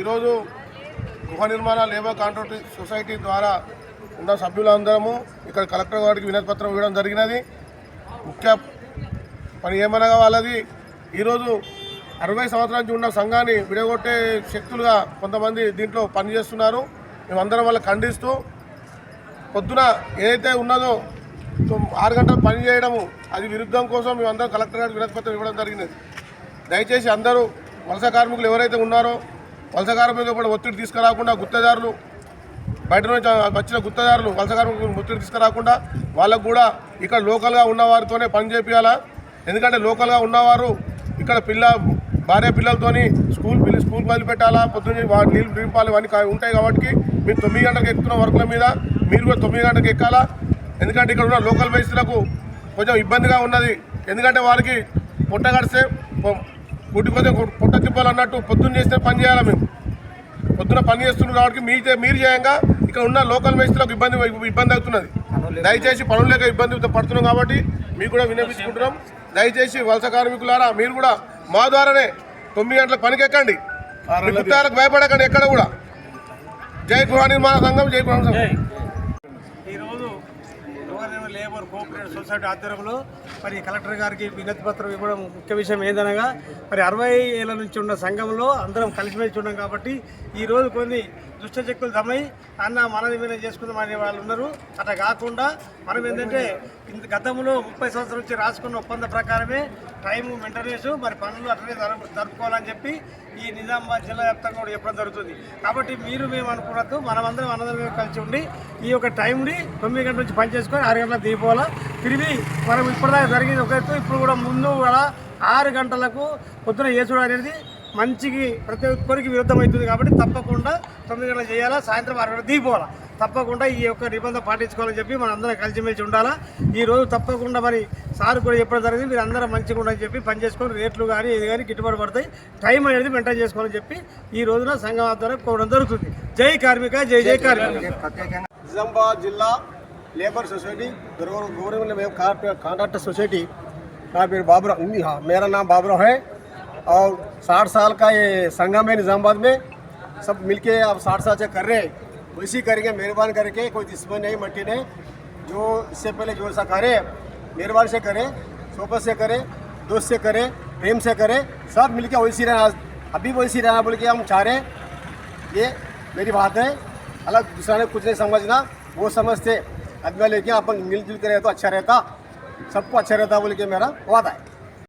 ఈరోజు గృహ నిర్మాణ లేబర్ కాంట్రాక్ట్ సొసైటీ ద్వారా ఉన్న సభ్యులందరము ఇక్కడ కలెక్టర్ గారికి వినతిపత్రం ఇవ్వడం జరిగినది. ముఖ్య పని ఏమనగా వాళ్ళది ఈరోజు అరవై సంవత్సరాల నుంచి ఉన్న సంఘాన్ని విడగొట్టే శక్తులుగా కొంతమంది దీంట్లో పనిచేస్తున్నారు. మేమందరం వల్ల ఖండిస్తూ పొద్దున ఏదైతే ఉన్నదో ఆరు గంటలు పని చేయడము అది విరుద్ధం కోసం మేమందరం కలెక్టర్ గారికి వినతిపత్రం ఇవ్వడం జరిగినది. దయచేసి అందరూ వలస కార్మికులు ఎవరైతే ఉన్నారో వలస మీద కూడా ఒత్తిడి తీసుకురాకుండా గుత్తదారులు బయట నుంచి వచ్చిన గుత్తదారులు వలసగారు ఒత్తిడి తీసుకురాకుండా వాళ్ళకు కూడా ఇక్కడ లోకల్గా ఉన్నవారితోనే పని చేపించాలా ఎందుకంటే లోకల్గా ఉన్నవారు ఇక్కడ పిల్ల భార్య పిల్లలతోని స్కూల్ పిల్ల స్కూల్ వదిలిపెట్టాలా? పొద్దున్న వాటి నీళ్ళు దింపాలి ఇవన్నీ ఉంటాయి కాబట్టి మీరు తొమ్మిది గంటలకు ఎక్కుతున్న వర్కుల మీద మీరు కూడా తొమ్మిది గంటలకు ఎక్కాలా? ఎందుకంటే ఇక్కడ ఉన్న లోకల్ మేస్త్రులకు కొంచెం ఇబ్బందిగా ఉన్నది. ఎందుకంటే వారికి పొట్ట కడిస్తే కొద్దిగా పొట్ట తిప్పాలన్నట్టు పొద్దున్న చేస్తే పని చేయాలి మేము? పొద్దున పని చేస్తున్నారు కాబట్టి మీ మీరు చేయంగా. ఇక్కడ ఉన్న లోకల్ మేస్త్రులకు ఇబ్బంది ఇబ్బంది అవుతున్నది. దయచేసి పనులు లేక ఇబ్బంది పడుతున్నాం కాబట్టి మీకు కూడా వినిపించుకుంటున్నాం దయచేసి వలస కార్మికులారా మీరు కూడా మా ద్వారానే తొమ్మిది గంటలకు పనికి ఎక్కండి. గుత్తాలకు భయపడకండి ఎక్కడ కూడా. జై గృహ నిర్మాణ సంఘం జై గృహ సంఘం. గవర్నమెంట్ లేబర్ కోఆపరేటివ్ సొసైటీ ఆధ్వర్యంలో మరి కలెక్టర్ గారికి వినతి పత్రం ఇవ్వడం ముఖ్య విషయం ఏందనగా మరి అరవై ఏళ్ళ నుంచి ఉన్న సంఘంలో అందరం కలిసిమెలిసి ఉన్నాం కాబట్టి ఈరోజు కొన్ని దుష్టశక్తులు దమై అన్న మనది మీద చేసుకుందాం అనే వాళ్ళు ఉన్నారు. అట్లా కాకుండా మనం ఏంటంటే ఇంత గతంలో ముప్పై సంవత్సరాల నుంచి రాసుకున్న ఒప్పంద ప్రకారమే టైం మెయింటెనెన్స్ మరి పనులు అట్లనే జరుపు జరుపుకోవాలని చెప్పి ఈ నిజామాబాద్ జిల్లా వ్యాప్తంగా కూడా చెప్పడం జరుగుతుంది. కాబట్టి మీరు మేము అనుకున్నట్టు మనమందరం అన్నదమ్ములు కలిసి ఉండి ఈ యొక్క టైంని తొమ్మిది గంటల నుంచి పని చేసుకొని గంటల గంటలకు దిగిపోవాలా తిరిగి మనం ఇప్పటిదాకా జరిగింది ఒక ఎత్తు ఇప్పుడు కూడా ముందు కూడా ఆరు గంటలకు పొద్దున చేసుడు అనేది మంచికి ప్రతి ఒక్కరికి విరుద్ధం అవుతుంది కాబట్టి తప్పకుండా తొమ్మిది గంటలు చేయాలా సాయంత్రం ఆరు గంటల దిగిపోవాలా తప్పకుండా ఈ యొక్క నిబంధన పాటించుకోవాలని చెప్పి మనం అందరం కలిసిమెలిసి ఉండాలా. ఈ రోజు తప్పకుండా మరి సార్ కూడా చెప్పడం జరిగింది మీరు అందరం మంచిగా ఉండాలని చెప్పి పని చేసుకొని రేట్లు కానీ ఇది కానీ గిట్టుబాటు పడతాయి. టైం అనేది మెయింటైన్ చేసుకోవాలని చెప్పి ఈ రోజున సంఘం ఆధ్వర్యం కోవడం జరుగుతుంది. జై కార్మిక జై జై కార్మిక. నిజామాబాద్ జిల్లా లేबर सोसाइटी गवर्नमेंट में कॉन्ट्रैक्टर सोसाइटी फिर बाबरा हाँ, मेरा नाम बाबरा है। और साठ साल का ये संगम है निज़ामाबाद में। सब मिलके अब साठ साल से कर रहे हैं। वैसे ही करेंगे मेहरबान करके कोई दुश्मन नहीं मट्टी नहीं। जो इससे पहले जो सा करे मेहरबान से करे सोबत से करे दोस्त से करे प्रेम से करे सब मिलके वैसी रहना। अभी वैसी रहना बोल के हम चाह रहे ये मेरी बात है। अलग दूसरा ने कुछ नहीं समझना वो समझते। आदमी लेके आप मिलजुल के रहे तो अच्छा रहता, सबको अच्छा रहता बोल के मेरा वादा है।